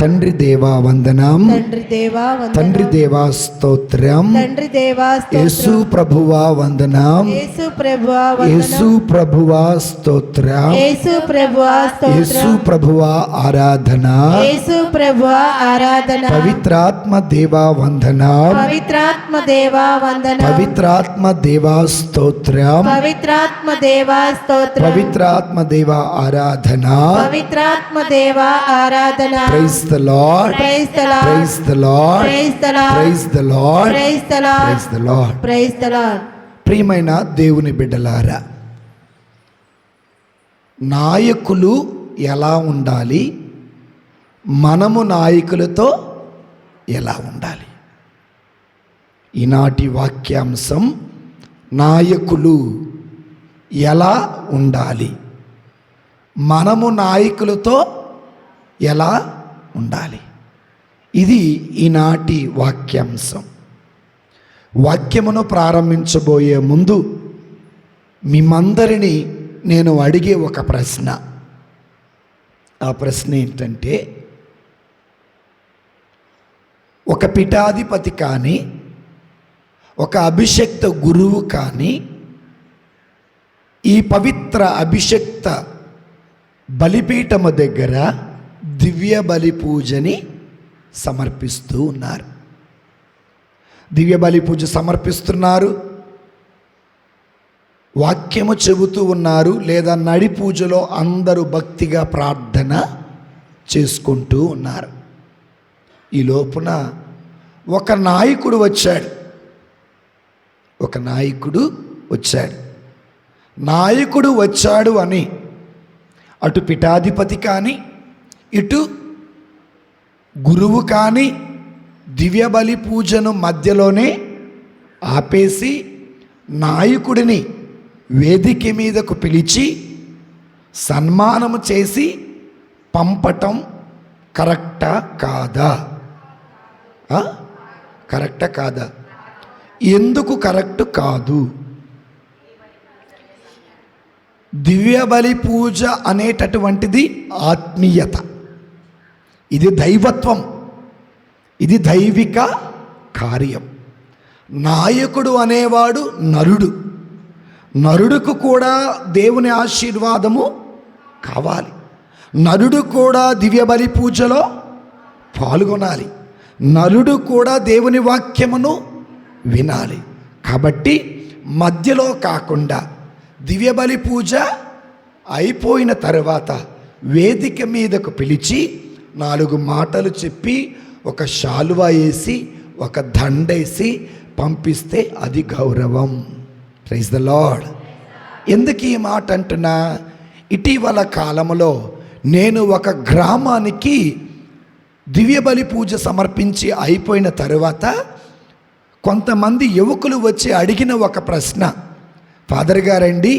తండ్రి దేవా వందనం. తండ్రి దేవా. తండ్రి దేవా స్తోత్రం. తండ్రి దేవా. యేసు ప్రభువా వందనం. యేసు ప్రభువా యేసు ప్రభువా స్తోత్రం. యేసు ప్రభువా యేసు ప్రభువా ఆరాధన. యేసు ప్రభువా ఆరాధన. పవిత్రాత్మ దేవా వందనం. పవిత్రాత్మ దేవా వందనం. పవిత్రాత్మ దేవా స్తోత్రం. పవిత్రాత్మ దేవా స్తోత్రం. పవిత్రాత్మ దేవా ఆరాధన. పవిత్రాత్మ దేవా ఆరాధన. the Lord. Praise the Lord. Praise the Lord. Praise the Lord. Praise the Lord. Praise the Lord. Praise the Lord. Praise the Lord. ప్రియమైన దేవుని బిడ్డలారా నాయకులు ఎలా ఉండాలి మనము నాయకులతో ఎలా ఉండాలి ఈనాటి వాక్యాంశం నాయకులు ఎలా ఉండాలి మనము నాయకులతో ఎలా ఉండాలి. ఇది ఈనాటి వాక్యాంశం. వాక్యమును ప్రారంభించబోయే ముందు మిమ్మందరినీ నేను అడిగే ఒక ప్రశ్న. ఆ ప్రశ్న ఏంటంటే ఒక పిఠాధిపతి కానీ ఒక అభిషక్త గురువు కానీ ఈ పవిత్ర అభిషక్త బలిపీఠము దగ్గర దివ్య బలి పూజని సమర్పిస్తూ ఉన్నారు. దివ్య బలి పూజ సమర్పిస్తున్నారు. వాక్యము చెబుతూ ఉన్నారు లేదా నడి పూజలో అందరూ భక్తిగా ప్రార్థన చేసుకుంటూ ఉన్నారు. ఈ లోపున ఒక నాయకుడు వచ్చాడు. ఒక నాయకుడు వచ్చాడు. నాయకుడు వచ్చాడు అని అటు పిఠాధిపతి కానీ ఇటు గురువు కానీ దివ్యబలి పూజను మధ్యలోనే ఆపేసి నాయకుడిని వేదిక మీదకు పిలిచి సన్మానము చేసి పంపటం కరెక్టా కాదా? కరెక్టా కాదా? ఎందుకు కరెక్ట్ కాదు? దివ్యబలి పూజ అనేటటువంటిది ఆత్మీయత. ఇది దైవత్వం. ఇది దైవిక కార్యం. నాయకుడు అనేవాడు నరుడు. నరుడుకు కూడా దేవుని ఆశీర్వాదము కావాలి. నరుడు కూడా దివ్య బలి పూజలో పాల్గొనాలి. నరుడు కూడా దేవుని వాక్యమును వినాలి. కాబట్టి మధ్యలో కాకుండా దివ్య బలి పూజ అయిపోయిన తర్వాత వేదిక మీదకు పిలిచి నాలుగు మాటలు చెప్పి ఒక శాలువా వేసి ఒక దండేసి పంపిస్తే అది గౌరవం. ప్రైజ్ ద లార్డ్ ఎందుకు ఈ మాట అంటున్నా? ఇటీవల కాలంలో నేను ఒక గ్రామానికి దివ్యబలి పూజ సమర్పించి అయిపోయిన తరువాత కొంతమంది యువకులు వచ్చి అడిగిన ఒక ప్రశ్న. ఫాదర్ గారండి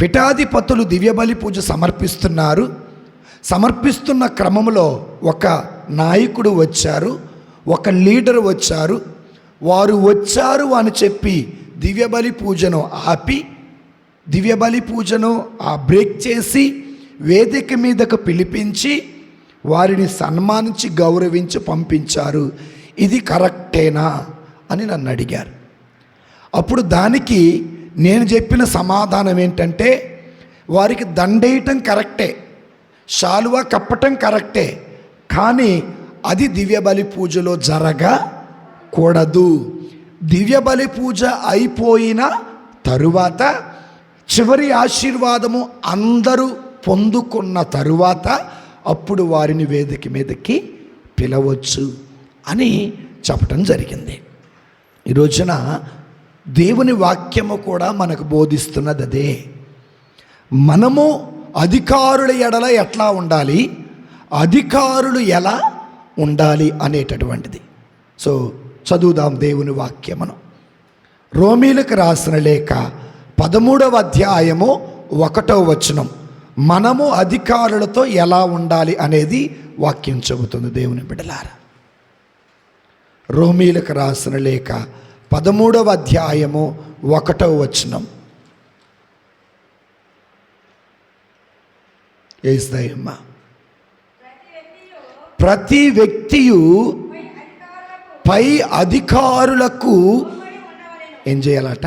పిఠాధిపతులు దివ్యబలి పూజ సమర్పిస్తున్నారు. సమర్పిస్తున్న క్రమంలో ఒక నాయకుడు వచ్చారు ఒక లీడర్ వచ్చారు. వారు వచ్చారు అని చెప్పి దివ్యబలి పూజను ఆపి దివ్యబలి పూజను ఆ బ్రేక్ చేసి వేదిక మీదకు పిలిపించి వారిని సన్మానించి గౌరవించి పంపించారు. ఇది కరెక్టేనా అని నన్ను అడిగారు. అప్పుడు దానికి నేను చెప్పిన సమాధానం ఏంటంటే వారికి దండేయటం కరెక్టే. శాలువా కప్పటం కరెక్టే కానీ అది దివ్య బలి పూజలో జరగకూడదు దివ్య బలి పూజ అయిపోయిన తరువాత చివరి ఆశీర్వాదము అందరూ పొందుకున్న తరువాత అప్పుడు వారిని వేదిక మీదకి పిలవచ్చు అని చెప్పటం జరిగింది. ఈ రోజున దేవుని వాక్యము కూడా మనకు బోధిస్తున్నది అదే మనము అధికారుల ఎడల ఎట్లా ఉండాలి? అధికారులు ఎలా ఉండాలి అనేటటువంటిది. సో చదువుదాం దేవుని వాక్యమును. రోమీలకు రాసిన లేఖ పదమూడవ అధ్యాయము ఒకటో వచనం. మనము అధికారులతో ఎలా ఉండాలి అనేది వాక్యం చెబుతుంది దేవుని బిడలారా రోమీలకు రాసిన లేఖ పదమూడవ అధ్యాయము ఒకటో వచనం. ఏస్తాయమ్మ ప్రతి వ్యక్తియు పై అధికారులకు ఏం చేయాలట?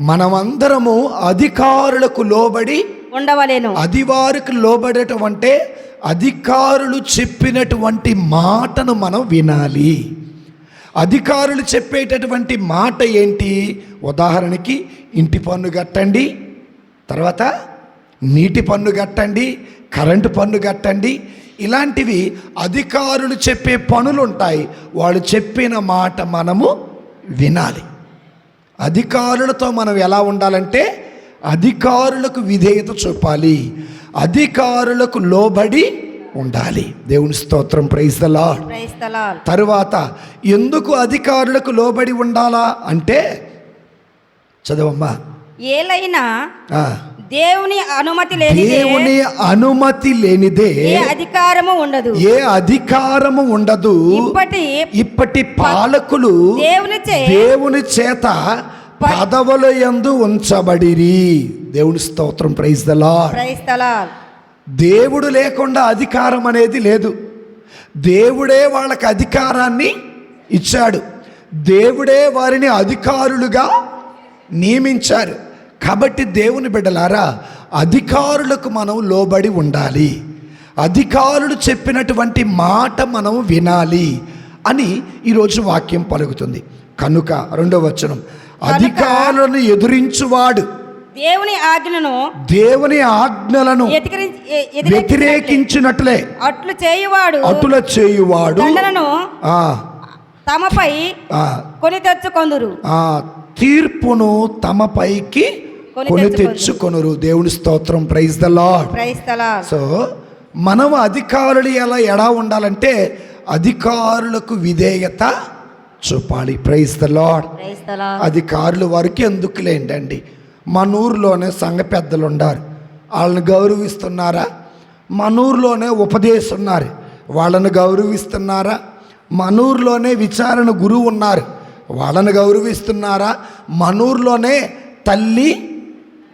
మనమందరము అధికారులకు లోబడి ఉండవలేను. అధివారికి లోబడటం అంటే అధికారులు చెప్పినటువంటి మాటను మనం వినాలి. అధికారులు చెప్పేటటువంటి మాట ఏంటి? ఉదాహరణకి ఇంటి పన్ను కట్టండి తర్వాత నీటి పన్ను కట్టండి కరెంటు పన్ను కట్టండి. ఇలాంటివి అధికారులు చెప్పే పనులు ఉంటాయి వాళ్ళు చెప్పిన మాట మనము వినాలి. అధికారులతో మనం ఎలా ఉండాలంటే అధికారులకు విధేయత చూపాలి. అధికారులకు లోబడి ఉండాలి. దేవుని స్తోత్రం క్రైస్తలాల్ తరువాత ఎందుకు అధికారులకు లోబడి ఉండాలా అంటే చదవమ్మా. ఏలైనా దేవుని అనుమతి లేనిదే దేవుని అనుమతి లేనిదే ఏ అధికారము ఉండదు. ఏ అధికారము ఉండదు. ఇప్పటి ఇప్పటి పాలకులు దేవునిచే దేవుని చేత పదవుల యందు ఉంచబడిరి. దేవుని స్తోత్రం ప్రైజ్ ద లార్డ్ క్రైస్తలాల్ దేవుడు లేకుండా అధికారం అనేది లేదు. దేవుడే వాళ్ళకి అధికారాన్ని ఇచ్చాడు. దేవుడే వారిని అధికారులుగా నియమించారు. కాబట్టి దేవుని బిడ్డలారా అధికారులకు మనం లోబడి ఉండాలి. అధికారులు చెప్పినటువంటి మాట మనం వినాలి అని ఈరోజు వాక్యం పలుకుతుంది. కనుక రెండవ వచనం అధికారులను ఎదురించువాడు. దేవుని ఆజ్ఞను దేవుని ఆజ్ఞలను వ్యతిరేకించినట్లే. అట్లు చేయువాడు. అటుల చేయువాడు. తమపై కొని తెచ్చుకొందురు. ఆ. తీర్పును తమ పైకి కొని కొని తెచ్చుకొనురు. దేవుని స్తోత్రం. ప్రైజ్ ద లార్డ్ క్రైస్తలాల్ సో మనం అధికారులు ఎలా ఎలా ఉండాలంటే అధికారులకు విధేయత చూపాలి. ప్రైజ్ ద క్రైస్తలాల్ అధికారులు వరకు ఎందుకులేంటండి మన ఊర్లోనే సంఘ పెద్దలు ఉన్నారు వాళ్ళని గౌరవిస్తున్నారా? మన ఊర్లోనే ఉపదేశున్నారు. వాళ్ళని గౌరవిస్తున్నారా? మన ఊర్లోనే విచారణ గురువు ఉన్నారు వాళ్ళని గౌరవిస్తున్నారా? మన ఊర్లోనే తల్లి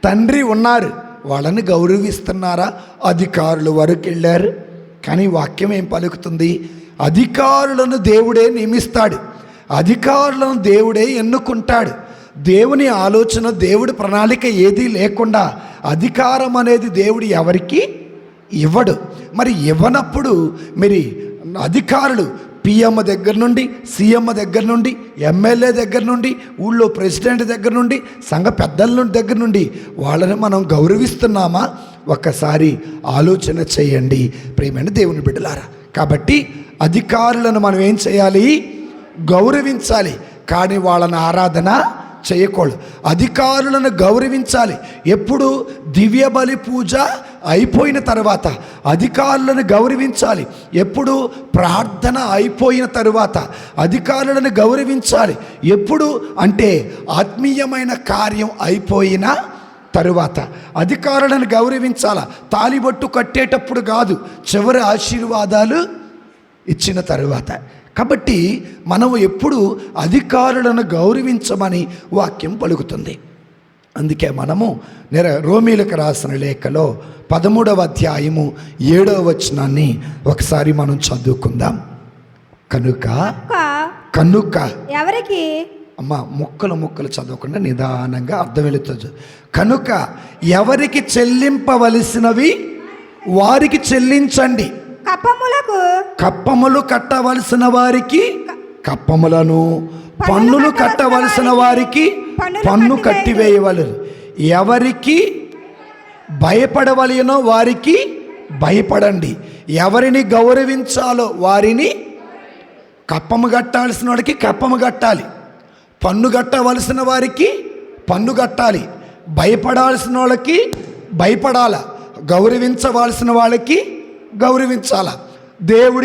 తండ్రి ఉన్నారు. వాళ్ళని గౌరవిస్తున్నారా? అధికారులు వరకు వెళ్ళారు. కానీ వాక్యం ఏం పలుకుతుంది? అధికారులను దేవుడే నియమిస్తాడు. అధికారులను దేవుడే ఎన్నుకుంటాడు. దేవుని ఆలోచన దేవుడి ప్రణాళిక ఏదీ లేకుండా అధికారం అనేది దేవుడు ఎవరికి ఇవ్వడు. మరి ఇవ్వనప్పుడు మరి అధికారులు పిఎం దగ్గర నుండి సీఎం దగ్గర నుండి ఎమ్మెల్యే దగ్గర నుండి ఊళ్ళో ప్రెసిడెంట్ దగ్గర నుండి సంఘ పెద్దల దగ్గర నుండి వాళ్ళని మనం గౌరవిస్తున్నామా? ఒక్కసారి ఆలోచన చేయండి ప్రేమైన దేవుని బిడ్డలారా. కాబట్టి అధికారులను మనం ఏం చేయాలి? గౌరవించాలి. కానీ వాళ్ళని ఆరాధన చేయకూడదు. అధికారులను గౌరవించాలి. ఎప్పుడు దివ్య బలి పూజ అయిపోయిన తర్వాత అధికారులను గౌరవించాలి. ఎప్పుడు ప్రార్థన అయిపోయిన తరువాత అధికారులను గౌరవించాలి. ఎప్పుడు అంటే ఆత్మీయమైన కార్యం అయిపోయిన తరువాత అధికారులను గౌరవించాల? తాలిబొట్టు కట్టేటప్పుడు కాదు చివరి ఆశీర్వాదాలు ఇచ్చిన తరువాత. కాబట్టి మనం ఎప్పుడు అధికారులను గౌరవించమని వాక్యం పలుకుతుంది. అందుకే మనము నెర రోమీలకు రాసిన లేఖలో పదమూడవ అధ్యాయము ఏడవ వచనాన్ని ఒకసారి మనం చదువుకుందాం. కనుక కనుక ఎవరికి? అమ్మ ముక్కలు ముక్కలు చదవకుండా నిదానంగా అర్థం వెళుతుంది. కనుక ఎవరికి చెల్లింపవలసినవి? వారికి చెల్లించండి. కప్పములకు? కప్పములు కట్టవలసిన వారికి? కప్పములను. పన్నులు కట్టవలసిన వారికి పన్ను కట్టివేయవలరు ఎవరికి భయపడవలనో వారికి భయపడండి. ఎవరిని గౌరవించాలో వారిని కప్పము కట్టాల్సిన వాడికి కప్పము కట్టాలి. పన్ను కట్టవలసిన వారికి పన్ను కట్టాలి. భయపడాల్సిన వాళ్ళకి భయపడాల. గౌరవించవలసిన వాళ్ళకి గౌరవించాల. దేవుడి